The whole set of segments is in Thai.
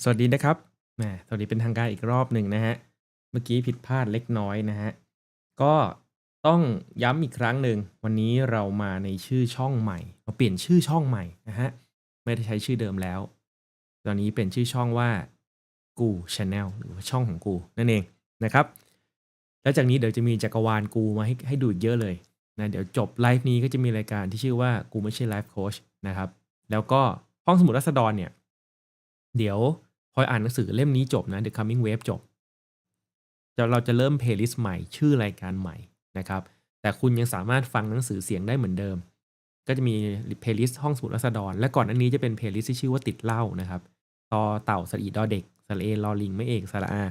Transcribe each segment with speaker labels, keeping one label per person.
Speaker 1: สวัสดีนะครับแหมสวัสดีเป็นทางการอีกรอบหนึ่งนะฮะ เมื่อกี้ผิดพลาดเล็กน้อยนะฮะ ก็ต้องย้ำอีกครั้งหนึ่ง วันนี้เรามาในชื่อช่องใหม่ เราเปลี่ยนชื่อช่องใหม่นะฮะ ไม่ได้ใช้ชื่อเดิมแล้ว ตอนนี้เป็นชื่อช่องว่ากูชาแนลหรือว่าช่องของกูนั่นเองนะครับ แล้วจากนี้เดี๋ยวจะมีจักรวาลกูมาให้ให้ดูเยอะเลยนะเดี๋ยวจบไลฟ์นี้ก็จะมีรายการที่ชื่อว่ากูไม่ใช่ไลฟ์โค้ชนะครับ แล้วก็ห้องสมุดรัษฎรเนี่ย เดี๋ยวพออ่านหนังสือเล่มนี้จบนะ The Coming Wave จบจะเราจะเริ่มเพลย์ลิสต์ใหม่ชื่อรายการใหม่นะครับ แต่คุณยังสามารถฟังหนังสือเสียงได้เหมือนเดิม ก็จะมีเพลย์ลิสต์ห้องสมุดรัษฎรและก่อนอันนี้จะเป็นเพลย์ลิสต์ที่ชื่อว่าติดเหล้านะครับตอเต่าสระอีดอเด็กสระเอลอลิงไม่เอกสระอา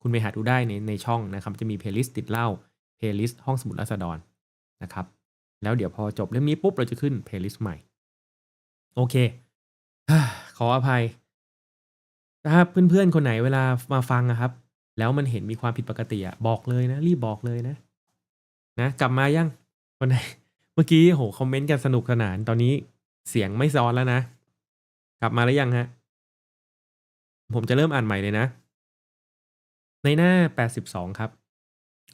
Speaker 1: คุณไปหาดูได้ในในช่องนะครับ จะมีเพลย์ลิสต์ติดเหล้าเพลย์ลิสต์ห้องสมุดรัษฎรนะครับ แล้วเดี๋ยวพอจบเล่มนี้ปุ๊บเราจะขึ้นเพลย์ลิสต์ใหม่ โอเคขออภัย ถ้าเพื่อนๆคนไหนเวลามาฟังอะครับ แล้วมันเห็นมีความผิดปกติอะบอกเลยนะ รีบบอกเลยนะ นะกลับมายังคนไหน เมื่อกี้โหคอมเมนต์กันสนุกสนาน ตอนนี้เสียงไม่ซ้อนแล้วนะ กลับมาแล้วยังฮะ ผมจะเริ่มอ่านใหม่เลยนะ ในหน้า 82 ครับ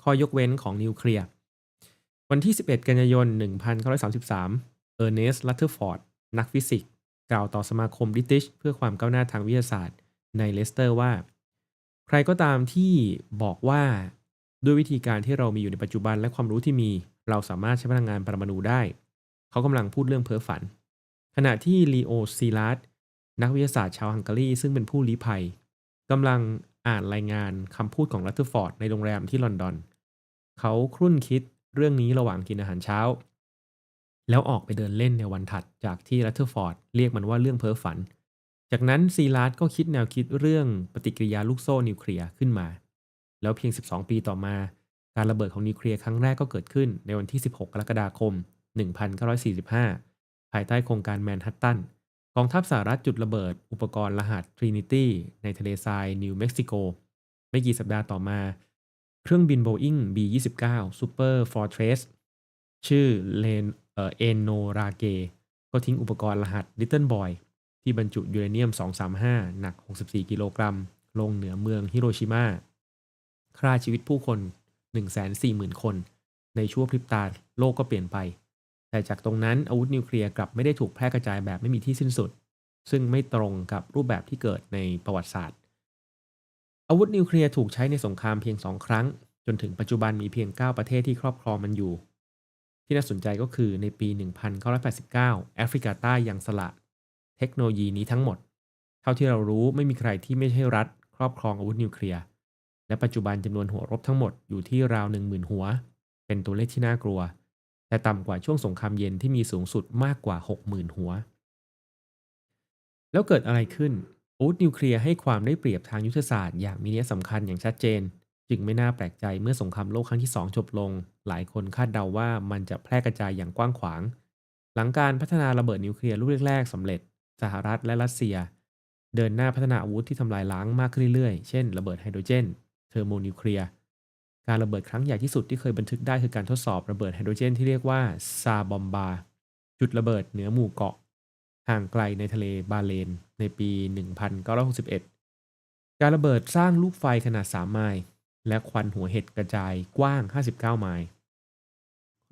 Speaker 1: ข้อยกเว้นของนิวเคลียร์วันที่ 11 กันยายน 1933 เออร์เนสต์ ลัตเทอร์ฟอร์ด นักฟิสิกส์ กล่าวต่อสมาคมบริติชเพื่อความก้าวหน้าทางวิทยาศาสตร์ ในเลสเตอร์ว่า ใครก็ตามที่บอกว่าด้วยวิธีการที่เรามีอยู่ในปัจจุบันและความรู้ที่มี เราสามารถใช้พลังงานปรมาณูได้ เขากำลังพูดเรื่องเพ้อฝัน ขณะที่ลีโอซีลาร์ดนักวิทยาศาสตร์ชาวฮังการีซึ่งเป็นผู้ลี้ภัยกำลังอ่านรายงานคำพูดของลัตเทอร์ฟอร์ดในโรงแรมที่ลอนดอน เขาครุ่นคิดเรื่องนี้ระหว่างกินอาหารเช้า แล้วออกไปเดินเล่นในวันถัดจากที่รัตเทอร์ฟอร์ดเรียกมันว่าเรื่องเพ้อฝัน จากนั้นซีลาร์ดก็คิดแนวคิดเรื่องปฏิกิริยาลูกโซ่นิวเคลียร์ขึ้นมา แล้วเพียง 12 ปีต่อมา การระเบิดของนิวเคลียร์ครั้งแรกก็เกิดขึ้นในวันที่ 16 กรกฎาคม 1945 ภายใต้โครงการแมนฮัตตันกองทัพสหรัฐจุดระเบิด อุปกรณ์รหัส Trinity ในทะเลทรายนิวเม็กซิโก ไม่กี่สัปดาห์ต่อมา เครื่องบิน Boeing B-29 Super Fortress ชื่อเลนเอ่อเอนโนราเกก็ทิ้งอุปกรณ์รหัส Little Boy ที่บรรจุยูเรเนียม 235 หนัก 64 กิโลกรัม ลงเหนือเมืองฮิโรชิมาฆ่าชีวิตผู้คน 140,000 คน ในชั่วพริบตาโลกก็เปลี่ยนไป แต่จากตรงนั้นอาวุธนิวเคลียร์กลับไม่ได้ถูกแพร่กระจายแบบไม่มีที่สิ้นสุด ซึ่งไม่ตรงกับรูปแบบที่เกิดในประวัติศาสตร์ อาวุธนิวเคลียร์ถูกใช้ในสงครามเพียงสองครั้ง จนถึงปัจจุบันมีเพียง 9 ประเทศที่ครอบครองมันอยู่ ที่น่าสนใจก็คือในปี 1989 แอฟริกาใต้ยังสละ เทคโนโลยีนี้ทั้งหมด เท่าที่เรารู้ไม่มีใครที่ไม่ใช่รัฐ ครอบครองอาวุธนิวเคลียร์ และปัจจุบันจำนวนหัวรบทั้งหมดอยู่ที่ราว10,000 หัว เป็นตัวเลขที่น่ากลัว แต่ต่ำกว่าช่วงสงครามเย็นที่มีสูงสุดมากกว่า 60,000 หัว แล้วเกิดอะไรขึ้นอาวุธนิวเคลียร์ให้ความได้เปรียบทางยุทธศาสตร์อย่างมีนัยสำคัญอย่างชัดเจน จึงไม่น่าแปลกใจเมื่อสงครามโลกครั้งที่ 2 จบลง หลายคนคาดเดาว่ามันจะแพร่กระจายอย่างกว้างขวาง หลังการพัฒนาระเบิดนิวเคลียร์ลูกแรกๆสำเร็จ สหรัฐและรัสเซีย เดินหน้าพัฒนาอาวุธที่ทำลายล้างมากขึ้นเรื่อยๆ เช่น ระเบิดไฮโดรเจน เทอร์โมนิวเคลียร์ การระเบิดครั้งใหญ่ที่สุดที่เคยบันทึกได้คือการทดสอบระเบิดไฮโดรเจนที่เรียกว่าซาบอมบา จุดระเบิดเหนือหมู่เกาะ ห่างไกลในทะเลบาเลน ในปี 1961 การระเบิดสร้างลูกไฟขนาด 3 ไมล์และควันหัวเห็ดกระจายกว้าง 59 ไมล์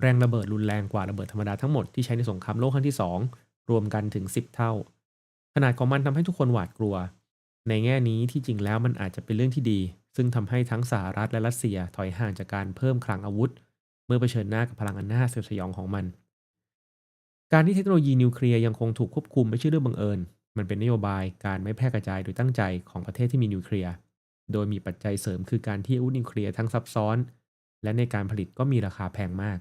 Speaker 1: แรงระเบิดรุนแรงกว่าระเบิดธรรมดาทั้งหมดที่ใช้ในสงครามโลกครั้งที่ 2 รวมกันถึง 10 เท่า ขนาดของมันทำให้ทุกคนหวาดกลัว ในแง่นี้ที่จริงแล้วมันอาจจะเป็นเรื่องที่ดี ซึ่งทำให้ทั้งสหรัฐและรัสเซียถอยห่างจากการเพิ่มคลังอาวุธ เมื่อเผชิญหน้ากับพลังอันน่าสยดสยองของมัน การที่เทคโนโลยีนิวเคลียร์ยังคงถูกควบคุมไม่ใช่เรื่องบังเอิญ มันเป็นนโยบายการไม่แพร่กระจายโดยตั้งใจของประเทศที่มีนิวเคลียร์ โดยมีปัจจัยเสริมคือการที่อาวุธนิวเคลียร์ทั้งซับซ้อน และในการผลิตก็มีราคาแพงมาก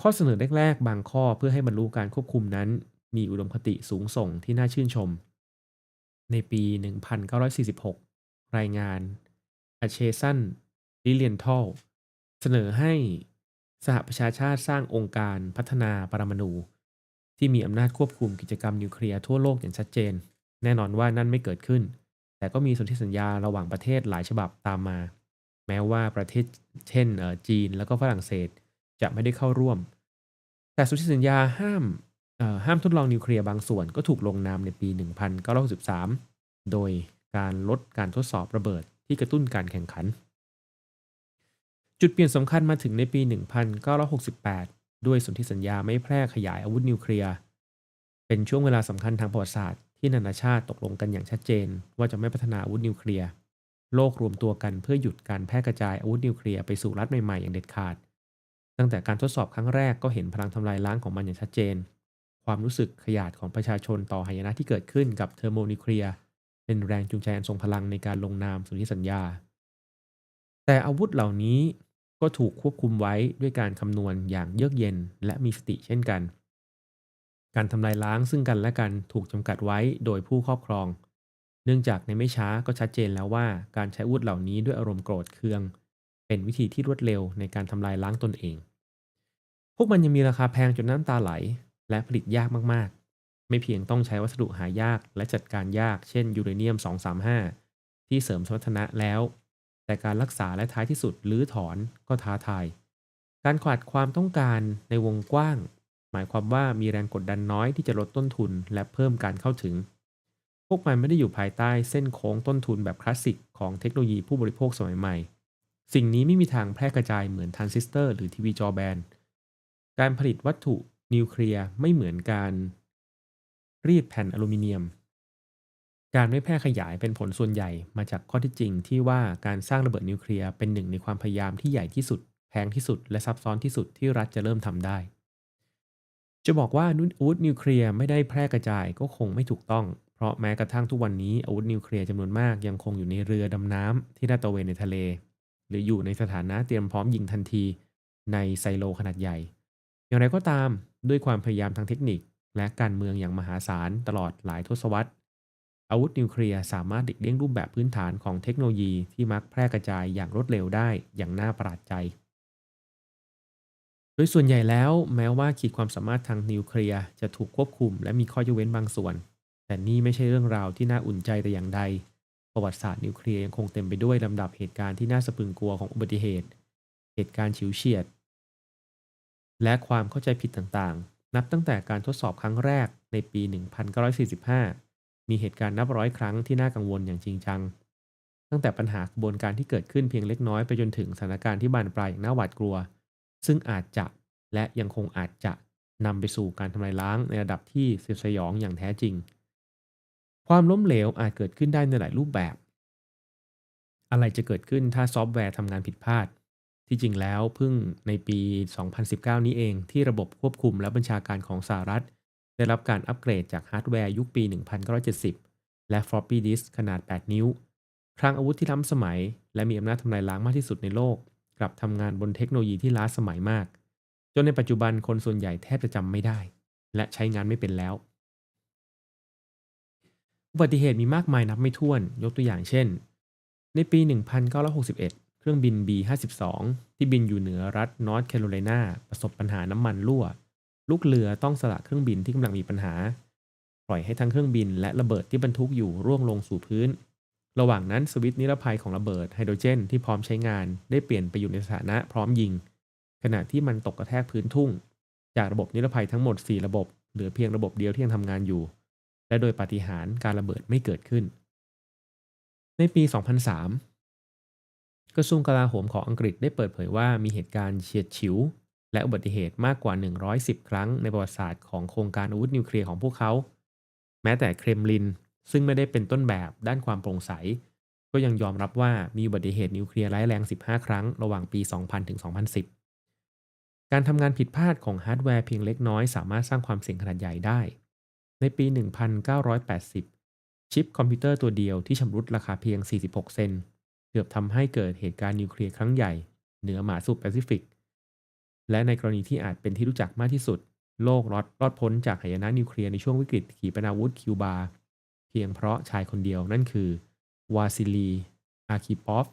Speaker 1: ข้อเสนอแรกๆ บางข้อเพื่อให้บรรลุการควบคุมนั้น มีอุดมคติสูงส่งที่น่าชื่นชม ในปี 1946 รายงาน a c h e s o n l i l i e n t a l เสนอให้สหประชาชาติสร้างองค์การพัฒนาปรมาณูที่มีอำนาจควบคุมกิจกรรมนิวเคลียร์ทั่วโลกอย่างชัดเจน แน่นอนว่านั่นไม่เกิดขึ้น แต่ก็มีสนธิสัญญาระหว่างประเทศหลายฉบับตามมา แม้ว่าประเทศเช่นจีนแล้วก็ฝรั่งเศสจะไม่ได้เข้าร่วม แต่สนธิสัญญาห้าม ห้ามทดลองนิวเคลียร์บางส่วนก็ถูกลงนามในปี 1963 โดยการลดการทดสอบระเบิดที่กระตุ้นการแข่งขัน จุดเปลี่ยนสำคัญมาถึงในปี 1968 ด้วยสนธิสัญญาไม่แพร่ขยายอาวุธนิวเคลียร์ เป็นช่วงเวลาสำคัญทางประวัติศาสตร์ที่นานาชาติตกลงกันอย่างชัดเจน ว่าจะไม่พัฒนาอาวุธนิวเคลียร์ โลกรวมตัวกันเพื่อหยุดการแพร่กระจายอาวุธนิวเคลียร์ไปสู่รัฐใหม่ๆอย่างเด็ดขาด ตั้งแต่การทดสอบครั้งแรกก็เห็นพลังทำลายล้างของมันอย่างชัดเจน ความรู้สึกขยาดของประชาชนต่อหายนะที่เกิดขึ้นกับเทอร์โมนิเคลียร์เป็นแรงจูงใจอันทรงพลังในการลงนามสนธิสัญญา แต่อาวุธเหล่านี้ก็ถูกควบคุมไว้ด้วยการคำนวณอย่างเยือกเย็นและมีสติเช่นกัน การทำลายล้างซึ่งกันและกันถูกจำกัดไว้โดยผู้ครอบครอง เนื่องจากในไม่ช้าก็ชัดเจนแล้วว่าการใช้อาวุธเหล่านี้ด้วยอารมณ์โกรธเคือง เป็นวิธีที่รวดเร็วในการทำลายล้างตนเอง พวกมันยังมีราคาแพงจนน้ำตาไหล และผลิตยากมากๆ ไม่เพียงต้องใช้วัสดุหายากและจัดการยาก เช่นยูเรเนียม 235 ที่เสริมสมรรถนะแล้ว แต่การรักษาและท้ายที่สุดรื้อถอนก็ท้าทาย การขาดความต้องการในวงกว้าง หมายความว่ามีแรงกดดันน้อยที่จะลดต้นทุนและเพิ่มการเข้าถึง พวกมันไม่ได้อยู่ภายใต้เส้นโค้งต้นทุนแบบคลาสสิกของเทคโนโลยีผู้บริโภคสมัยใหม่ สิ่งนี้ไม่มีทางแพร่กระจายเหมือนทรานซิสเตอร์หรือทีวีจอแบนการผลิตวัตถุ นิวเคลียร์ไม่เหมือนการรีดแผ่นอลูมิเนียม การไม่แพร่ขยายเป็นผลส่วนใหญ่มาจากข้อที่จริงที่ว่าการสร้างระเบิดนิวเคลียร์เป็นหนึ่งในความพยายามที่ใหญ่ที่สุด แพงที่สุด และซับซ้อนที่สุดที่รัฐจะเริ่มทำได้ จะบอกว่านอาวุธนิวเคลียร์ไม่ได้แพร่กระจายก็คงไม่ถูกต้อง เพราะแม้กระทั่งทุกวันนี้อาวุธนิวเคลียร์จำนวนมากยังคงอยู่ในเรือดำน้ำที่ลาดตระเวนในทะเล หรืออยู่ในสถานะเตรียมพร้อมยิงทันที ในไซโลขนาดใหญ่ อย่างไรก็ตาม ด้วยความพยายามทางเทคนิค และการเมืองอย่างมหาศาลตลอดหลายทศวรรษ อาวุธนิวเคลียร์สามารถเด็กเลี้ยงรูปแบบพื้นฐานของเทคโนโลยีที่มักแพร่กระจายอย่างรวดเร็วได้อย่างน่าประหลาดใจ โดยส่วนใหญ่แล้วแม้ว่าขีดความสามารถทางนิวเคลียร์จะถูกควบคุม และมีข้อยกเว้นบางส่วน แต่นี่ไม่ใช่เรื่องราวที่น่าอุ่นใจแต่อย่างใด ประวัติศาสตร์นิวเคลียร์ยังคงเต็มไปด้วยลำดับเหตุการณ์ที่น่าสะพรึงกลัวของอุบัติเหตุ เหตุการณ์ฉิวเฉียด และความเข้าใจผิดต่างๆ นับตั้งแต่การทดสอบครั้งแรกในปี 1945 มีเหตุการณ์นับร้อยครั้งที่น่ากังวลอย่างจริงจัง ตั้งแต่ปัญหากระบวนการที่เกิดขึ้นเพียงเล็กน้อยไปจนถึงสถานการณ์ที่บานปลายอย่างน่าหวาดกลัว ซึ่งอาจจะและยังคงอาจจะนำไปสู่การทำลายล้างในระดับที่สยดสยองอย่างแท้จริง ความล้มเหลวอาจเกิดขึ้นได้ในหลายรูปแบบ อะไรจะเกิดขึ้นถ้าซอฟต์แวร์ทำงานผิดพลาด ที่จริงแล้วเพิ่งในปี 2019 นี้เองที่ระบบควบคุมและบัญชาการของสหรัฐ ได้รับการอัปเกรดจากฮาร์ดแวร์ยุคปี 1970 และ floppy disk ขนาด 8 นิ้ว คลังอาวุธที่ล้ำสมัย และมีอำนาจทำลายล้างมากที่สุดในโลก กลับทำงานบนเทคโนโลยีที่ล้าสมัยมาก จนในปัจจุบันคนส่วนใหญ่แทบจะจำไม่ได้ และใช้งานไม่เป็นแล้ว อุบัติเหตุมีมากมายนับไม่ถ้วน ยกตัวอย่างเช่น ในปี 1961 เครื่องบิน B-52 ที่บินอยู่เหนือรัฐนอร์ทแคโรไลนาประสบปัญหาน้ำมันรั่ว ลูกเรือต้องสละเครื่องบินที่กำลังมีปัญหา ปล่อยให้ทั้งเครื่องบินและระเบิดที่บรรทุกอยู่ร่วงลงสู่พื้น ระหว่างนั้นสวิตช์นิรภัยของระเบิดไฮโดรเจนที่พร้อมใช้งานได้เปลี่ยนไปอยู่ในสถานะพร้อมยิง ขณะที่มันตกกระแทกพื้นทุ่ง จากระบบนิรภัยทั้งหมด 4 ระบบ เหลือเพียงระบบเดียวที่ยังทำงานอยู่ และโดยปาฏิหาริย์การระเบิดไม่เกิดขึ้น ในปี 2003 กระทรวงกลาโหมของอังกฤษได้เปิดเผยว่ามีเหตุการณ์เฉียดฉิว และอุบัติเหตุมากกว่า 110 ครั้งในประวัติศาสตร์ของโครงการอาวุธนิวเคลียร์ของพวกเขา แม้แต่เครมลินซึ่งไม่ได้เป็นต้นแบบด้านความโปร่งใส ก็ยังยอมรับว่ามีอุบัติเหตุนิวเคลียร์ร้ายแรง 15 ครั้งระหว่างปี 2000 ถึง 2010 การทำงานผิดพลาดของฮาร์ดแวร์เพียงเล็กน้อยสามารถสร้างความเสี่ยงขนาดใหญ่ได้ ในปี 1980 ชิปคอมพิวเตอร์ตัวเดียวที่ชำรุดราคาเพียง 46 เซน เกือบทำให้เกิดเหตุการณ์นิวเคลียร์ครั้งใหญ่ เหนือหมาสมุทรแปซิฟิก และในกรณีที่อาจเป็นที่รู้จักมากที่สุด โลกรอดรอดพ้นจากหายนะนิวเคลียร์ในช่วงวิกฤตขีปนาวุธคิวบา เพียงเพราะชายคนเดียวนั่นคือ วาซิลี อาคิปอฟ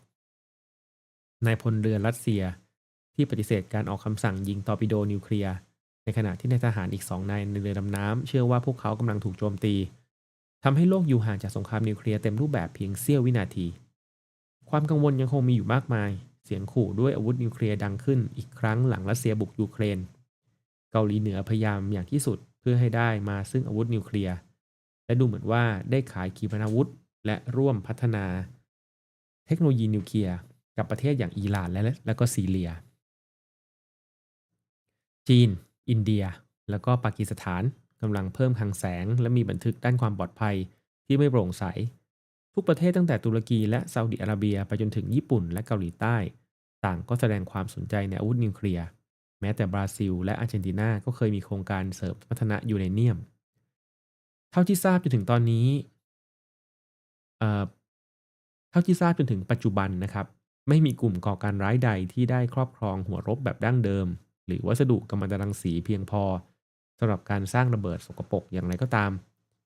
Speaker 1: นายพลเรือรัสเซีย ที่ปฏิเสธการออกคำสั่งยิงตอร์ปิโดนิวเคลียร์ในขณะที่นายทหารอีกสองนายในเรือดำน้ำเชื่อว่าพวกเขากำลังถูกโจมตีทำให้โลกอยู่ห่างจากสงครามนิวเคลียร์เต็มรูปแบบเพียงเสี้ยววินาที ความกังวลยังคงมีอยู่มากมาย เสียงขู่ด้วยอาวุธนิวเคลียร์ดังขึ้นอีกครั้งหลังรัสเซียบุกยูเครน เกาหลีเหนือพยายามอย่างที่สุดเพื่อให้ได้มาซึ่งอาวุธนิวเคลียร์ และดูเหมือนว่าได้ขายขีปนาวุธ และร่วมพัฒนา เทคโนโลยีนิวเคลียร์กับประเทศอย่างอิหร่านและและก็ซีเรีย จีน อินเดีย แล้วก็ปากีสถานกำลังเพิ่มคังแสง และมีบันทึกด้านความปลอดภัยที่ไม่โปร่งใส ทุกประเทศตั้งแต่ตุรกีและซาอุดิอาระเบียไปจนถึงญี่ปุ่นและเกาหลีใต้ ต่างก็แสดงความสนใจในอาวุธนิวเคลียร์ แม้แต่บราซิล และอาร์เจนตินาก็เคยมีโครงการเสริมพัฒนายูเรเนียม เท่าที่ทราบจนถึงตอนนี้เอ่อเท่าที่ทราบจนถึงปัจจุบันนะครับ ไม่มีกลุ่มก่อการร้ายใดที่ได้ครอบครองหัวรบแบบดั้งเดิม หรือวัสดุกัมมันตรังสีเพียงพอสำหรับการสร้างระเบิดสกปรกอย่างไรก็ตาม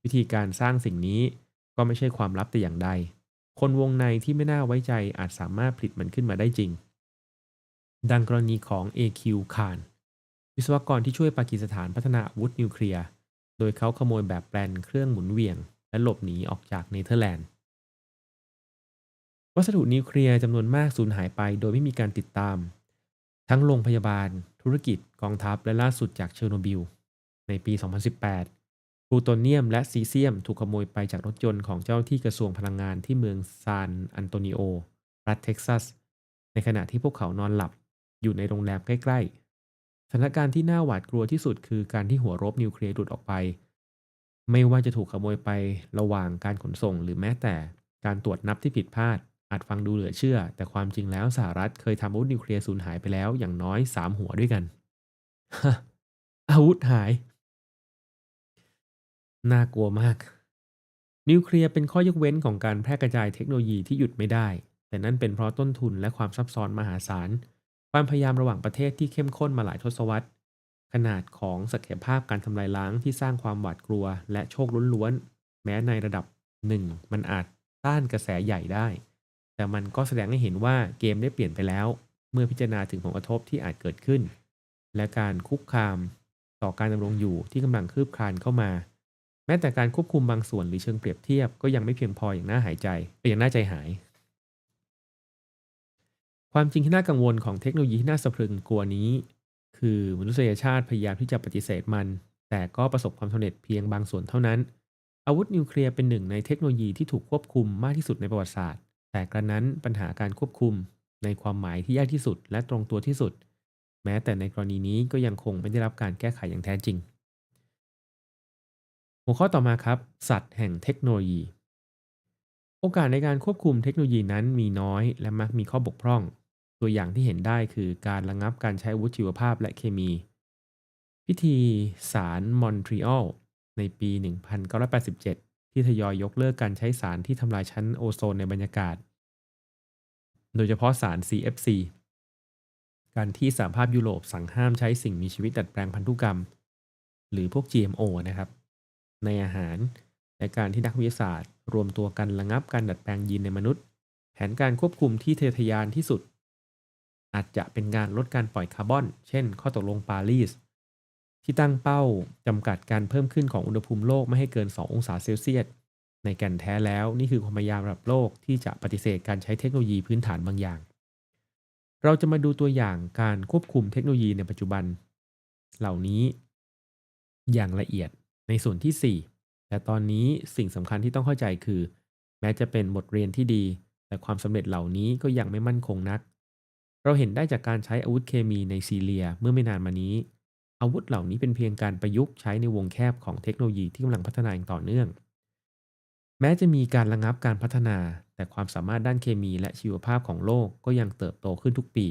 Speaker 1: วิธีการสร้างสิ่งนี้ ก็ไม่ใช่ความลับแต่อย่างใด คนวงในที่ไม่น่าไว้ใจอาจสามารถผลิตมันขึ้นมาได้จริง ดังกรณีของ AQ คานวิศวกรที่ช่วยปากีสถานพัฒนาอาวุธนิวเคลียร์ โดยเขาขโมยแบบแปลนเครื่องหมุนเวียง และหลบหนีออกจากเนเธอร์แลนด์ วัสดุนิวเคลียร์จำนวนมากสูญหายไปโดยไม่มีการติดตาม ทั้งโรงพยาบาล ธุรกิจ กองทัพ และล่าสุดจากเชอร์โนบิล ในปี 2018 ลูโตเนียมและซีเซียมถูกขโมยไปจากรถยนต์ของเจ้าหน้าที่กระทรวงพลังงานที่เมืองซานอันโตนิโอ รัฐเท็กซัส ในขณะที่พวกเขานอนหลับอยู่ในโรงแรมใกล้ ๆ สถานการณ์ที่น่าหวาดกลัวที่สุดคือการที่หัวรบนิวเคลียร์หลุดออกไป ไม่ว่าจะถูกขโมยไประหว่างการขนส่งหรือแม้แต่การตรวจนับที่ผิดพลาด อาจฟังดูเหลือเชื่อ แต่ความจริงแล้วสหรัฐเคยทำอาวุธนิวเคลียร์สูญหายไปแล้วอย่างน้อย 3 หัวด้วยกันอาวุธหาย น่ากลัวมาก นิวเคลียร์เป็นข้อยกเว้นของการแพร่กระจายเทคโนโลยีที่หยุดไม่ได้ แต่นั่นเป็นเพราะต้นทุนและความซับซ้อนมหาศาล ความพยายามระหว่างประเทศที่เข้มข้นมาหลายทศวรรษ ขนาดของศักยภาพการทำลายล้างที่สร้างความหวาดกลัว และโชคล้วนๆ แม้ในระดับหนึ่งมันอาจต้านกระแสใหญ่ได้ แต่มันก็แสดงให้เห็นว่าเกมได้เปลี่ยนไปแล้ว เมื่อพิจารณาถึงผลกระทบที่อาจเกิดขึ้น และการคุกคาม ต่อการดำรงอยู่ที่กำลังคืบคลานเข้ามา แม้แต่การควบคุมบางส่วนหรือเชิงเปรียบเทียบก็ยังไม่เพียงพออย่างน่าหายใจอย่างน่าใจหาย ความจริงที่น่ากังวลของเทคโนโลยีที่น่าสะพรึงกลัวนี้ คือมนุษยชาติพยายามที่จะปฏิเสธมัน แต่ก็ประสบความสำเร็จเพียงบางส่วนเท่านั้น อาวุธนิวเคลียร์เป็นหนึ่งในเทคโนโลยีที่ถูกควบคุมมากที่สุดในประวัติศาสตร์ แต่กระนั้นปัญหาการควบคุม ในความหมายที่ยากที่สุดและตรงตัวที่สุด แม้แต่ในกรณีนี้ก็ยังคงไม่ได้รับการแก้ไขอย่างแท้จริง หัวข้อต่อมาครับ สัตว์แห่งเทคโนโลยี โอกาสในการควบคุมเทคโนโลยีนั้นมีน้อยและมักมีข้อบกพร่อง ตัวอย่างที่เห็นได้คือการระงับการใช้อาวุธชีวภาพและเคมี พิธีสารมอนทรีออลในปี 1987 ที่ทยอยยกเลิกการใช้สารที่ทำลายชั้นโอโซนในบรรยากาศ โดยเฉพาะสาร CFC การที่สหภาพยุโรปสั่งห้ามใช้สิ่งมีชีวิตดัดแปลงพันธุกรรม หรือพวก GMO นะครับ ในอาหาร และการที่นักวิทยาศาสตร์ รวมตัวกันระงับการดัดแปลงยีนในมนุษย์ แผนการควบคุมที่เททยานที่สุด อาจจะเป็นการลดการปล่อยคาร์บอน เช่น ข้อตกลงปารีส ที่ตั้งเป้าจำกัดการเพิ่มขึ้นของอุณหภูมิโลกไม่ให้เกิน 2 องศาเซลเซียสในแก่นแท้แล้วนี่คือความพยายามระดับโลกที่จะปฏิเสธการใช้เทคโนโลยีพื้นฐานบางอย่าง เราจะมาดูตัวอย่างการควบคุมเทคโนโลยีในปัจจุบัน เหล่านี้อย่างละเอียด ในส่วนที่ 4 แต่ตอนนี้สิ่งสำคัญที่ต้องเข้าใจคือ แม้จะเป็นบทเรียนที่ดี แต่ความสำเร็จเหล่านี้ก็ยังไม่มั่นคงนัก เราเห็นได้จากการใช้อาวุธเคมีในซีเรียเมื่อไม่นานมานี้ อาวุธเหล่านี้เป็นเพียงการประยุกต์ใช้ในวงแคบของเทคโนโลยีที่กำลังพัฒนาอย่างต่อเนื่อง แม้จะมีการระงับการพัฒนา แต่ความสามารถด้านเคมีและชีวภาพของโลกก็ยังเติบโตขึ้นทุกปี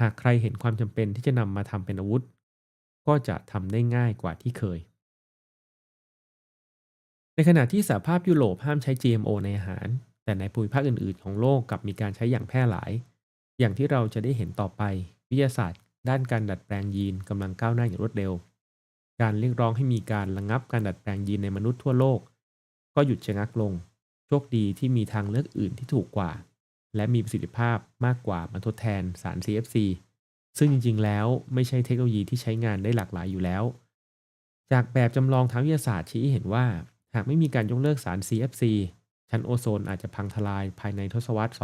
Speaker 1: หากใครเห็นความจำเป็นที่จะนำมาทำเป็นอาวุธ ก็จะทำได้ง่ายกว่าที่เคย ในขณะที่สหภาพยุโรปห้ามใช้ GMO ในอาหาร แต่ในภูมิภาคอื่น ๆ ของโลกกลับมีการใช้อย่างแพร่หลาย อย่างที่เราจะได้เห็นต่อไป วิทยาศาสตร์ ด้านการดัดแปลงยีนกำลังก้าวหน้าอย่างรวดเร็ว การเรียกร้องให้มีการระงับการดัดแปลงยีนในมนุษย์ทั่วโลก ก็หยุดชะงักลง โชคดีที่มีทางเลือกอื่นที่ถูกกว่า และมีประสิทธิภาพมากกว่ามาทดแทนสาร CFC ซึ่งจริง ๆ แล้วไม่ใช่เทคโนโลยีที่ใช้งานได้หลากหลายอยู่แล้ว จากแบบจำลองทางวิทยาศาสตร์ชี้เห็นว่า หากไม่มีการยกเลิกสาร CFC ชั้นโอโซนอาจจะพังทลายภายในทศวรรษ 2040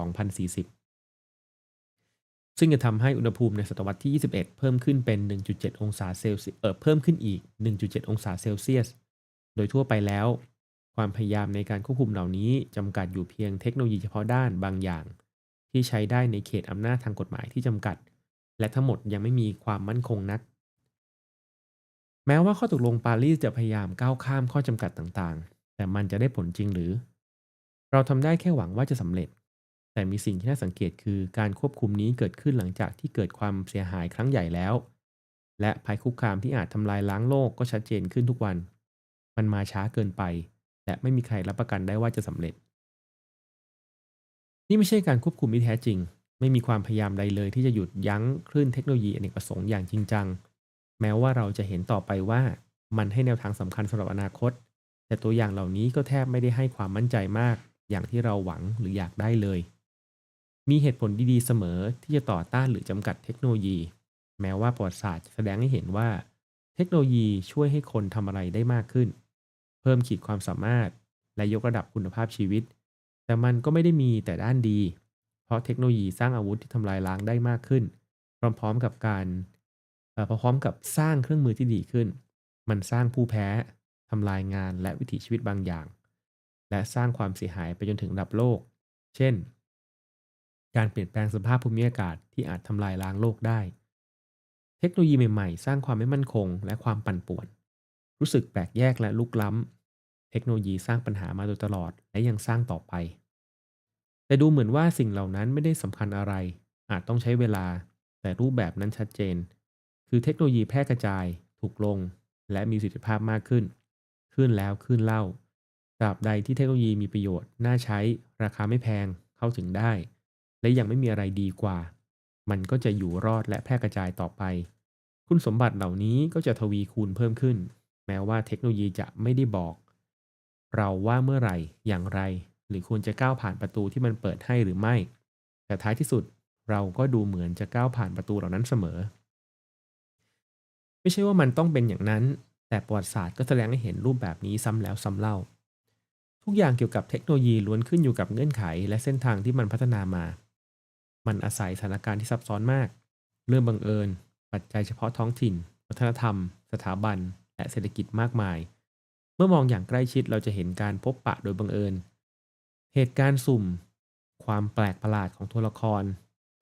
Speaker 1: ซึ่งจะทำให้อุณหภูมิในศตวรรษที่ 21 เพิ่มขึ้นเป็น 1.7 องศาเซลเซียสเออเพิ่มขึ้นอีก 1.7 องศาเซลเซียส โดยทั่วไปแล้ว ความพยายามในการควบคุมเหล่านี้จำกัดอยู่เพียงเทคโนโลยีเฉพาะด้านบางอย่าง ที่ใช้ได้ในเขตอำนาจทางกฎหมายที่จำกัด และทั้งหมดยังไม่มีความมั่นคงนัก แม้ว่าข้อตกลงปารีสจะพยายามก้าวข้ามข้อจำกัดต่างๆ แต่มันจะได้ผลจริงหรือ เราทำได้แค่หวังว่าจะสำเร็จ แต่มีสิ่งที่น่าสังเกตคือการควบคุมนี้เกิดขึ้นหลังจากที่เกิดความเสียหายครั้งใหญ่แล้ว และภัยคุกคามที่อาจทำลายล้างโลกก็ชัดเจนขึ้นทุกวัน มันมาช้าเกินไป และไม่มีใครรับประกันได้ว่าจะสำเร็จ นี่ไม่ใช่การควบคุมที่แท้จริง ไม่มีความพยายามใดเลยที่จะหยุดยั้งคลื่นเทคโนโลยีอเนกประสงค์อย่างจริงจัง แม้ว่าเราจะเห็นต่อไปว่ามันให้แนวทางสำคัญสำหรับอนาคต แต่ตัวอย่างเหล่านี้ก็แทบไม่ได้ให้ความมั่นใจมาก อย่างที่เราหวังหรืออยากได้เลย มีเหตุผลดีๆเสมอที่จะต่อต้านหรือจำกัดเทคโนโลยี แม้ว่าประวัติศาสตร์แสดงให้เห็นว่า เทคโนโลยีช่วยให้คนทำอะไรได้มากขึ้น เพิ่มขีดความสามารถ และยกระดับคุณภาพชีวิต แต่มันก็ไม่ได้มีแต่ด้านดี เพราะเทคโนโลยีสร้างอาวุธที่ทำลายล้างได้มากขึ้น พร้อม ๆ กับการ พร้อมกับสร้างเครื่องมือที่ดีขึ้น มันสร้างผู้แพ้ทำลายงานและวิถีชีวิตบางอย่าง และสร้างความเสียหายไปจนถึงระดับโลก เช่น การเปลี่ยนแปลงสภาพภูมิอากาศที่อาจทำลายล้างโลกได้ เทคโนโลยีใหม่ๆ สร้างความไม่มั่นคง และความปั่นป่วน รู้สึกแปลกแยกและลุกล้ำ เทคโนโลยีสร้างปัญหามาโดยตลอดและยังสร้างต่อไป แต่ดูเหมือนว่าสิ่งเหล่านั้นไม่ได้สำคัญอะไร อาจต้องใช้เวลา แต่รูปแบบนั้นชัดเจน คือเทคโนโลยีแพร่กระจายถูกลง และมีประสิทธิภาพมากขึ้น ขึ้นแล้วขึ้นเล่าตราบใดที่เทคโนโลยีมีประโยชน์ น่าใช้ ราคาไม่แพงเข้าถึงได้ และยังไม่มีอะไรดีกว่า มันก็จะอยู่รอดและแพร่กระจายต่อไป คุณสมบัติเหล่านี้ก็จะทวีคูณเพิ่มขึ้น แม้ว่าเทคโนโลยีจะไม่ได้บอก เราว่าเมื่อไหร่อย่างไร หรือควรจะก้าวผ่านประตูที่มันเปิดให้หรือไม่ แต่ท้ายที่สุดเราก็ดูเหมือนจะก้าวผ่านประตูเหล่านั้นเสมอ ไม่ใช่ว่ามันต้องเป็นอย่างนั้น แต่ประวัติศาสตร์ก็แสดงให้เห็นรูปแบบนี้ซ้ำแล้วซ้ำเล่า ทุกอย่างเกี่ยวกับเทคโนโลยีล้วนขึ้นอยู่กับเงื่อนไข และเส้นทางที่มันพัฒนามา มันอาศัยสถานการณ์ที่ซับซ้อนมาก เรื่องบังเอิญ ปัจจัยเฉพาะท้องถิ่น วัฒนธรรม สถาบัน และเศรษฐกิจมากมาย เมื่อมองอย่างใกล้ชิดเราจะเห็นการพบปะโดยบังเอิญ เหตุการณ์สุ่ม ความแปลกประหลาดของตัวละคร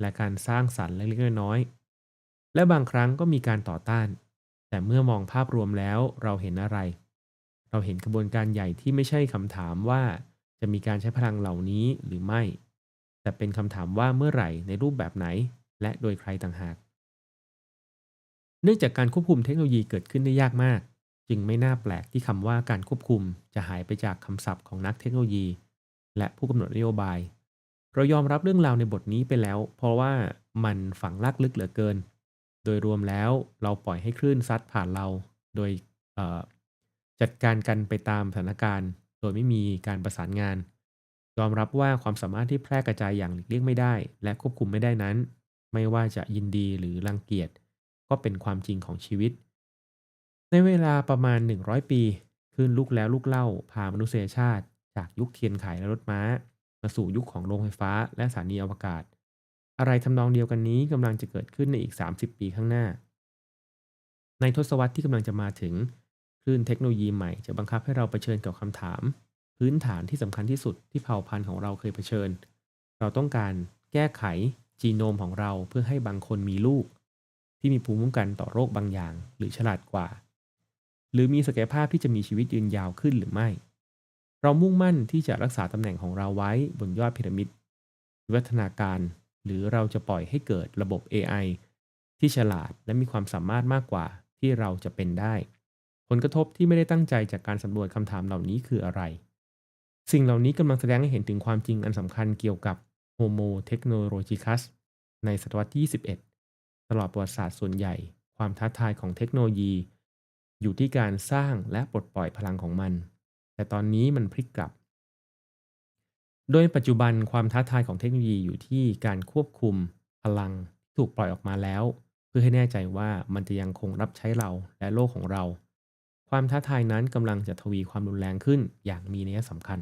Speaker 1: และการสร้างสรรค์เล็กๆน้อยๆและบางครั้งก็มีการต่อต้าน แต่เมื่อมองภาพรวมแล้วเราเห็นอะไร เราเห็นกระบวนการใหญ่ที่ไม่ใช่คำถามว่าจะมีการใช้พลังเหล่านี้หรือไม่ แต่เป็นคำถามว่าเมื่อไหร่ในรูปแบบไหน และโดยใครต่างหาก เนื่องจากการควบคุมเทคโนโลยีเกิดขึ้นได้ยากมาก จึงไม่น่าแปลกที่คำว่าการควบคุมจะหายไปจากคำศัพท์ของนักเทคโนโลยี และผู้กำหนดนโยบาย เรายอมรับเรื่องราวในบทนี้ไปแล้ว เพราะว่ามันฝังลากลึกเหลือเกิน ดยรวมแล้วเราปล่อยให้คลื่นซัดผ่านเรา โดยจัดการกันไปตามสถานการณ์ โดยไม่มีการประสานงาน ยอมรับว่าความสามารถที่แพร่กระจายอย่างหลีกเลี่ยงไม่ได้ และควบคุมไม่ได้นั้น ไม่ว่าจะยินดีหรือรังเกียจ ก็เป็นความจริงของชีวิต ในเวลาประมาณ 100 ปีขึ้นลูกแล้วลูกเล่าพามนุษยชาติ จากยุคเทียนไขและรถม้า มาสู่ยุคของโรงไฟฟ้า และสถานีอวกาศ อะไรทำนองเดียวกันนี้กำลังจะเกิดขึ้นในอีก 30 ปีข้างหน้า ในทศวรรษที่กำลังจะมาถึง คลื่นเทคโนโลยีใหม่จะบังคับให้เราเผชิญกับคำถาม พื้นฐานที่สำคัญที่สุดที่เผ่าพันธุ์ของเราเคยเผชิญ เราต้องการแก้ไขจีโนมของเราเพื่อให้บางคนมีลูก ที่มีภูมิคุ้มกันต่อโรคบางอย่าง หรือฉลาดกว่า หรือมีศักยภาพที่จะมีชีวิตยืนยาวขึ้นหรือไม่ เรามุ่งมั่นที่จะรักษาตำแหน่งของเราไว้บนยอดพีระมิดวิวัฒนาการ หรือเราจะปล่อยให้เกิดระบบ AI ที่ฉลาดและมีความสามารถมากกว่าที่เราจะเป็นได้ ผลกระทบที่ไม่ได้ตั้งใจจากการสำรวจคำถามเหล่านี้คืออะไร สิ่งเหล่านี้กำลังแสดงให้เห็นถึงความจริงอันสำคัญเกี่ยวกับ Homo technologicus ในศตวรรษที่ 21 ตลอดประวัติศาสตร์ส่วนใหญ่ ความท้าทายของเทคโนโลยี อยู่ที่การสร้างและปลดปล่อยพลังของมัน แต่ตอนนี้มันพลิกกลับ โดยปัจจุบันความท้าทายของเทคโนโลยีอยู่ที่การควบคุมพลังที่ถูกปล่อยออกมาแล้ว เพื่อให้แน่ใจว่ามันจะยังคงรับใช้เราและโลกของเรา ความท้าทายนั้นกำลังจะทวีความรุนแรงขึ้นอย่างมีนัยสำคัญ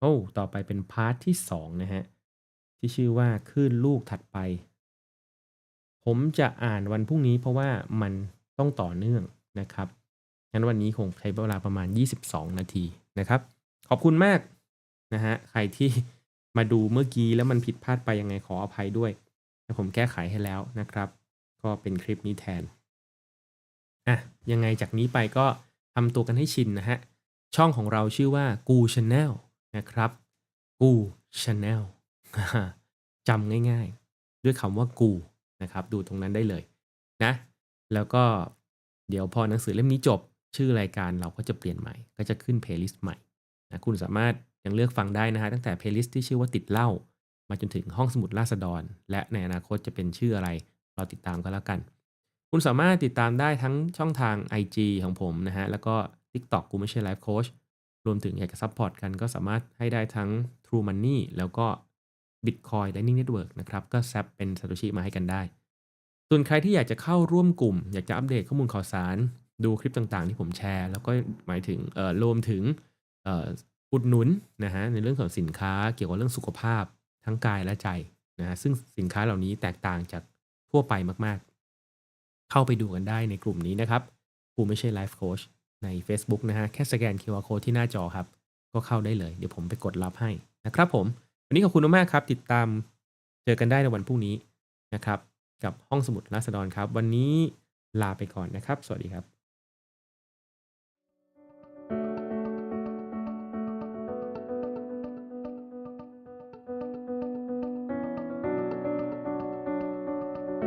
Speaker 1: โอ้ต่อไปเป็นพาร์ทที่2นะฮะที่ชื่อว่าคลื่นลูกถัดไป ผมจะอ่านวันพรุ่งนี้เพราะว่ามันต้องต่อเนื่องนะครับงั้นวันนี้คงใช้เวลาประมาณ 22 นาที นะครับ ขอบคุณมากนะฮะใครที่มาดูเมื่อกี้แล้วมันผิดพลาดไปยังไงขออภัยด้วยผมแก้ไขให้แล้วนะครับ ก็เป็นคลิปนี้แทนอะยังไงจากนี้ไปก็ทำตัวกันให้ชินนะฮะ ช่องของเราชื่อว่ากูชาแนลนะครับกูชาแนลจำง่ายๆ ด้วยคำว่ากูนะครับ ดูตรงนั้นได้เลยนะ แล้วก็เดี๋ยวพอหนังสือเล่มนี้จบ ชื่อรายการเราก็จะเปลี่ยนใหม่ ก็จะขึ้นเพลย์ลิสต์ใหม่นะคุณสามารถยังเลือกฟังได้นะฮะตั้งแต่เพลย์ลิสต์ที่ชื่อว่าติดเล้ามาจนถึงห้องสมุดราษฎร และในอนาคตจะเป็นชื่ออะไรเราติดตามกันแล้วกัน คุณสามารถติดตามได้ทั้งช่องทาง IG ของผมนะฮะแล้วก็ TikTok กูไม่ใช่ไลฟ์โค้ชรวมถึงอยากจะซัพพอร์ตกันก็สามารถให้ได้ทั้ง True Money แล้วก็ Bitcoin Lightning Network นะครับ ก็แซปเป็น Satoshi มาให้กันได้ ส่วนใครที่อยากจะเข้าร่วมกลุ่ม อยากจะอัปเดตข้อมูลข่าวสาร ดูคลิปต่างๆ ที่ผมแชร์ แล้วก็หมายถึงเอ่อรวมถึงเอ่ออุดหนุนนะฮะในเรื่องของสินค้าเกี่ยวกับเรื่องสุขภาพทั้งกายและใจนะฮะซึ่งสินค้าเหล่านี้แตกต่างจากทั่วไปมากๆ เข้าไปดูกันได้ในกลุ่มนี้นะครับกูไม่ใช่ไลฟ์โค้ชใน Facebook นะฮะแค่สแกน QR Code ที่หน้าจอครับ ก็เข้าได้เลย เดี๋ยวผมไปกดรับให้นะครับผม วันนี้ขอบคุณมากครับ ติดตามเจอกันได้ในวันพรุ่งนี้นะครับ กับห้องสมุดราษฎรครับ วันนี้ลาไปก่อนนะครับ สวัสดีครับ